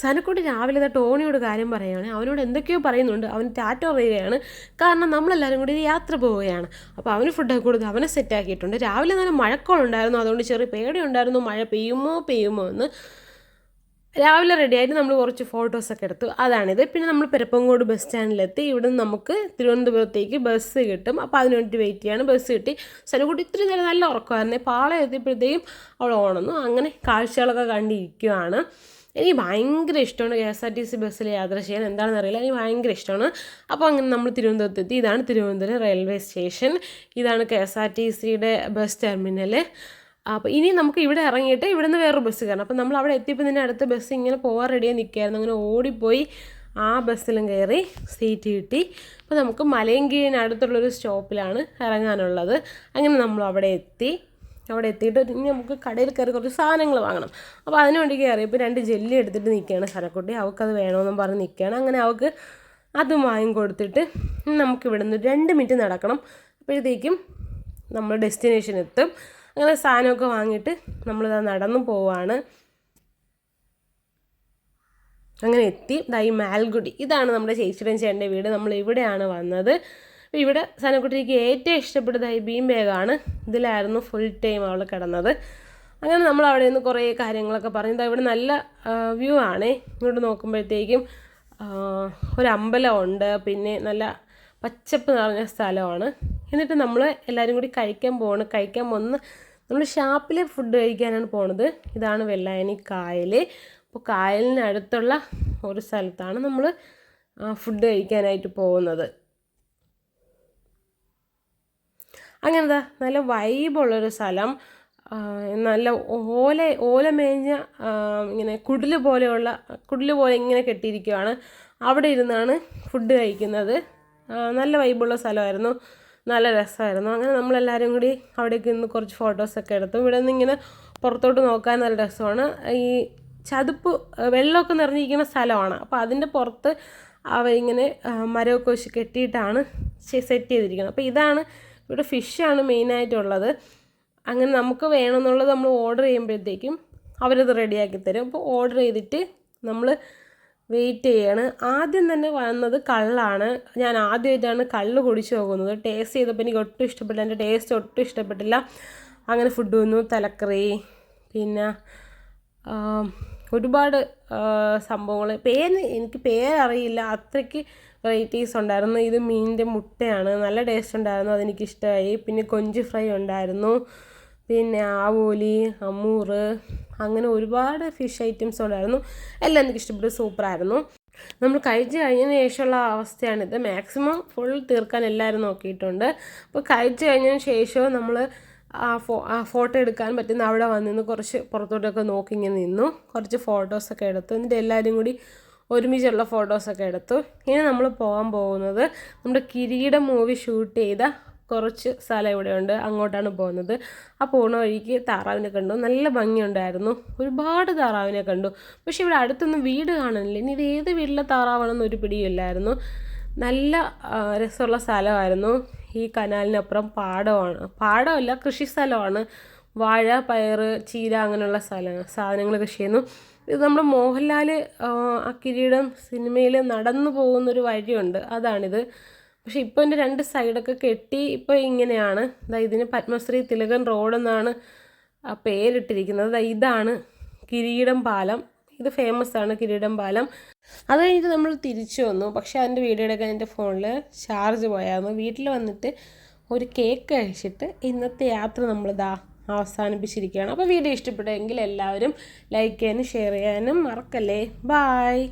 സനക്കുട്ടി രാവിലെ തൊട്ട് ടോണിയോട് കാര്യം പറയുകയാണ് അവനോട് എന്തൊക്കെയോ പറയുന്നുണ്ട്. അവൻ ടാറ്റോ പറയുകയാണ്. കാരണം നമ്മളെല്ലാവരും കൂടി യാത്ര പോവുകയാണ്. അപ്പോൾ അവന് ഫുഡൊക്കെ കൊടുത്ത് അവനെ സെറ്റാക്കിയിട്ടുണ്ട് രാവിലെ നല്ല മഴക്കോളുണ്ടായിരുന്നു. അതുകൊണ്ട് ചെറിയ പേടിയുണ്ടായിരുന്നു. മഴ പെയ്യുമോ പെയ്യുമോ എന്ന്. രാവിലെ റെഡിയായിട്ട് നമ്മൾ കുറച്ച് ഫോട്ടോസൊക്കെ എടുത്തു. അതാണിത്. പിന്നെ നമ്മൾ പെരപ്പങ്കോട് ബസ് സ്റ്റാൻഡിലെത്തി ഇവിടെ നമുക്ക് തിരുവനന്തപുരത്തേക്ക് ബസ് കിട്ടും. അപ്പോൾ അതിന് വേണ്ടി വെയിറ്റ് ചെയ്യാണ്. ബസ് കിട്ടി. സനുകുട്ടി ഇത്തിരി നേരം നല്ല ഉറക്കമായിരുന്നേ. പാളം എത്തിയപ്പോഴത്തേക്കും അവൾ ഓണന്നു. അങ്ങനെ കാഴ്ചകളൊക്കെ കണ്ടിരിക്കുകയാണ് എനിക്ക് ഭയങ്കര ഇഷ്ടമാണ് K S R T C ബസ്സിൽ യാത്ര ചെയ്യാൻ. എന്താണെന്ന് അറിയില്ല. എനിക്ക് ഭയങ്കര ഇഷ്ടമാണ്. അപ്പോൾ അങ്ങനെ നമ്മൾ തിരുവനന്തപുരത്തെത്തി. ഇതാണ് തിരുവനന്തപുരം റെയിൽവേ സ്റ്റേഷൻ. ഇതാണ് കെ എസ് ആർ ടി സിയുടെ ബസ് ടെർമിനൽ. അപ്പോൾ ഇനി നമുക്ക് ഇവിടെ ഇറങ്ങിയിട്ട് ഇവിടുന്ന് വേറൊരു ബസ് കയറണം അപ്പോൾ നമ്മൾ അവിടെ എത്തിയപ്പോൾ തന്നെ അടുത്ത ബസ് ഇങ്ങനെ പോകാൻ റെഡിയായി നിൽക്കുകയായിരുന്നു. അങ്ങനെ ഓടിപ്പോയി ആ ബസ്സിലും കയറി സീറ്റ് കിട്ടി. അപ്പോൾ നമുക്ക് മലയങ്കീഴിന് അടുത്തുള്ളൊരു സ്റ്റോപ്പിലാണ് ഇറങ്ങാനുള്ളത്. അങ്ങനെ നമ്മൾ അവിടെ എത്തി. അവിടെ എത്തിയിട്ട് ഇനി നമുക്ക് കടയിൽ കയറി കുറച്ച് സാധനങ്ങൾ വാങ്ങണം. അപ്പോൾ അതിന് വേണ്ടി കയറി ഇപ്പോൾ രണ്ട് ജെല്ലി എടുത്തിട്ട് നിൽക്കുകയാണ് സരക്കുട്ടി. അവൾക്കത് വേണമെന്നും പറഞ്ഞ് നിൽക്കുകയാണ് അങ്ങനെ അവൾക്ക് അതും വാങ്ങിക്കൊടുത്തിട്ട് നമുക്ക് ഇവിടെ നിന്ന് രണ്ട് മിനിറ്റ് നടക്കണം. അപ്പോഴത്തേക്കും നമ്മൾ ഡെസ്റ്റിനേഷൻ എത്തും. അങ്ങനെ സാധനമൊക്കെ വാങ്ങിയിട്ട് നമ്മളിതാ നടന്നു പോവാണ്. അങ്ങനെ എത്തി. ദൈ മാൽഗുടി ഇതാണ് നമ്മുടെ ചേച്ചിയുടെയും ചേട്ടന്റെ വീട്. നമ്മൾ ഇവിടെയാണ് വന്നത്. അപ്പോൾ ഇവിടെ സനക്കുട്ടിക്ക് ഏറ്റവും ഇഷ്ടപ്പെട്ടത് ഈ ബീം ബാഗാണ്. ഇതിലായിരുന്നു ഫുൾ ടൈം അവൾ കിടന്നത്. അങ്ങനെ നമ്മൾ അവിടെ നിന്ന് കുറേ കാര്യങ്ങളൊക്കെ പറഞ്ഞു. ഇവിടെ നല്ല വ്യൂ ആണേ. ഇങ്ങോട്ട് നോക്കുമ്പോഴത്തേക്കും ഒരു അമ്പലമുണ്ട് പിന്നെ നല്ല പച്ചപ്പ് നിറഞ്ഞ സ്ഥലമാണ്. എന്നിട്ട് നമ്മൾ എല്ലാവരും കൂടി കഴിക്കാൻ പോവാണ്. കഴിക്കാൻ വന്ന് നമ്മൾ ഷാപ്പിലെ ഫുഡ് കഴിക്കാനാണ് പോണത്. ഇതാണ് വെള്ളായണി കായൽ അപ്പോൾ കായലിനടുത്തുള്ള ഒരു സ്ഥലത്താണ് നമ്മൾ ഫുഡ് കഴിക്കാനായിട്ട് പോകുന്നത്. അങ്ങനെതാ നല്ല വൈബുള്ളൊരു സ്ഥലം. നല്ല ഓല ഓല മേഞ്ഞ ഇങ്ങനെ കുടിൽ പോലെയുള്ള കുടിൽ പോലെ ഇങ്ങനെ കെട്ടിയിരിക്കുകയാണ് അവിടെ ഇരുന്നാണ് ഫുഡ് കഴിക്കുന്നത്. നല്ല വൈബുള്ള സ്ഥലമായിരുന്നു. നല്ല രസമായിരുന്നു. അങ്ങനെ നമ്മളെല്ലാവരും കൂടി അവിടേക്ക് നിന്ന് കുറച്ച് ഫോട്ടോസൊക്കെ എടുത്തു. ഇവിടെ നിന്ന് ഇങ്ങനെ പുറത്തോട്ട് നോക്കാൻ നല്ല രസമാണ്. ഈ ചതുപ്പ് വെള്ളമൊക്കെ നിറഞ്ഞിരിക്കുന്ന സ്ഥലമാണ്. അപ്പോൾ അതിന്റെ പുറത്ത് അവരിങ്ങനെ മരമൊക്കെ വെച്ച് കെട്ടിയിട്ടാണ് സെറ്റ് ചെയ്തിരിക്കുന്നത്. അപ്പോൾ ഇതാണ് ഇവിടെ ഫിഷാണ് മെയിനായിട്ടുള്ളത്. അങ്ങനെ നമുക്ക് വേണമെന്നുള്ളത് നമ്മൾ ഓർഡർ ചെയ്യുമ്പോഴത്തേക്കും അവരത് റെഡിയാക്കി തരും. അപ്പോൾ ഓർഡർ ചെയ്തിട്ട് നമ്മൾ വെയിറ്റ് ചെയ്യാണ്. ആദ്യം തന്നെ വന്നത് കള്ളാണ്. ഞാൻ ആദ്യമായിട്ടാണ് കള്ള് കുടിച്ചു പോകുന്നത് ടേസ്റ്റ് ചെയ്തപ്പോൾ എനിക്ക് ഒട്ടും ഇഷ്ടപ്പെട്ടില്ല. എന്റെ ടേസ്റ്റ് ഒട്ടും ഇഷ്ടപ്പെട്ടില്ല. അങ്ങനെ ഫുഡ് വന്നു തലക്കറി പിന്നെ ഒരുപാട് സംഭവങ്ങൾ. പേര് എനിക്ക് പേരറിയില്ല. അത്രയ്ക്ക് വെറൈറ്റീസ് ഉണ്ടായിരുന്നു. ഇത് മീനിന്റെ മുട്ടയാണ്. നല്ല ടേസ്റ്റ് ഉണ്ടായിരുന്നു. അതെനിക്കിഷ്ടമായി. പിന്നെ കൊഞ്ച് ഫ്രൈ ഉണ്ടായിരുന്നു. പിന്നെ ആവോലി അമ്മൂറ് അങ്ങനെ ഒരുപാട് ഫിഷ് ഐറ്റംസ് ഉണ്ടായിരുന്നു. എല്ലാം എനിക്ക് ഇഷ്ടപ്പെട്ടു സൂപ്പറായിരുന്നു. നമ്മൾ കഴിച്ച് കഴിഞ്ഞതിന് ശേഷമുള്ള അവസ്ഥയാണിത്. മാക്സിമം ഫുൾ തീർക്കാൻ എല്ലാവരും നോക്കിയിട്ടുണ്ട്. അപ്പോൾ കഴിച്ച് കഴിഞ്ഞതിന് ശേഷവും നമ്മൾ ആ ഫോ ആ ഫോട്ടോ എടുക്കാൻ പറ്റുന്ന അവിടെ വന്നിന്ന് കുറച്ച് പുറത്തോട്ടൊക്കെ നോക്കി ഇങ്ങനെ നിന്നു. കുറച്ച് ഫോട്ടോസൊക്കെ എടുത്തു. എന്നിട്ട് എല്ലാവരും കൂടി ഒരുമിച്ചുള്ള ഫോട്ടോസൊക്കെ എടുത്തു. ഇനി നമ്മൾ പോകാൻ പോകുന്നത് നമ്മുടെ കിരീടം മൂവി ഷൂട്ട് ചെയ്ത കുറച്ച് സ്ഥലം ഇവിടെയുണ്ട്. അങ്ങോട്ടാണ് പോകുന്നത്. ആ പോണ വഴിക്ക് താറാവിനെ കണ്ടു. നല്ല ഭംഗിയുണ്ടായിരുന്നു. ഒരുപാട് താറാവിനെ കണ്ടു. പക്ഷെ ഇവിടെ അടുത്തൊന്നും വീട് കാണുന്നില്ല. ഇനി ഇത് ഏത് വീട്ടിലെ താറാവാണെന്ന് ഒരു പിടിയില്ലായിരുന്നു നല്ല രസമുള്ള സ്ഥലമായിരുന്നു. ഈ കനാലിനപ്പുറം പാടമാണ്. പാടമല്ല കൃഷി സ്ഥലമാണ്. വാഴ പയർ ചീര അങ്ങനെയുള്ള സ്ഥല സാധനങ്ങൾ കൃഷി ചെയ്യുന്നു. ഇത് നമ്മുടെ മോഹൻലാൽ ആ കിരീടം സിനിമയിൽ നടന്നു പോകുന്നൊരു വഴിയുണ്ട്. അതാണിത്. പക്ഷേ ഇപ്പോൾ എന്റെ രണ്ട് സൈഡൊക്കെ കെട്ടി ഇപ്പോൾ ഇങ്ങനെയാണ്. അതായത് ഇതിന് പത്മശ്രീ തിലകൻ റോഡെന്നാണ് പേരിട്ടിരിക്കുന്നത്. ഇതാണ് കിരീടം പാലം. ഇത് ഫേമസ് ആണ് കിരീടം പാലം. അത് കഴിഞ്ഞിട്ട് നമ്മൾ തിരിച്ചു വന്നു. പക്ഷേ അതിന്റെ വീഡിയോ എടുക്കാൻ എന്റെ ഫോണിൽ ചാർജ് പോയായിരുന്നു. വീട്ടിൽ വന്നിട്ട് ഒരു കേക്ക് കഴിച്ചിട്ട് ഇന്നത്തെ യാത്ര നമ്മളിതാ അവസാനിപ്പിച്ചിരിക്കുകയാണ്. അപ്പോൾ വീഡിയോ ഇഷ്ടപ്പെട്ടെങ്കിൽ എല്ലാവരും ലൈക്ക് ചെയ്യാനും ഷെയർ ചെയ്യാനും മറക്കല്ലേ. ബായ്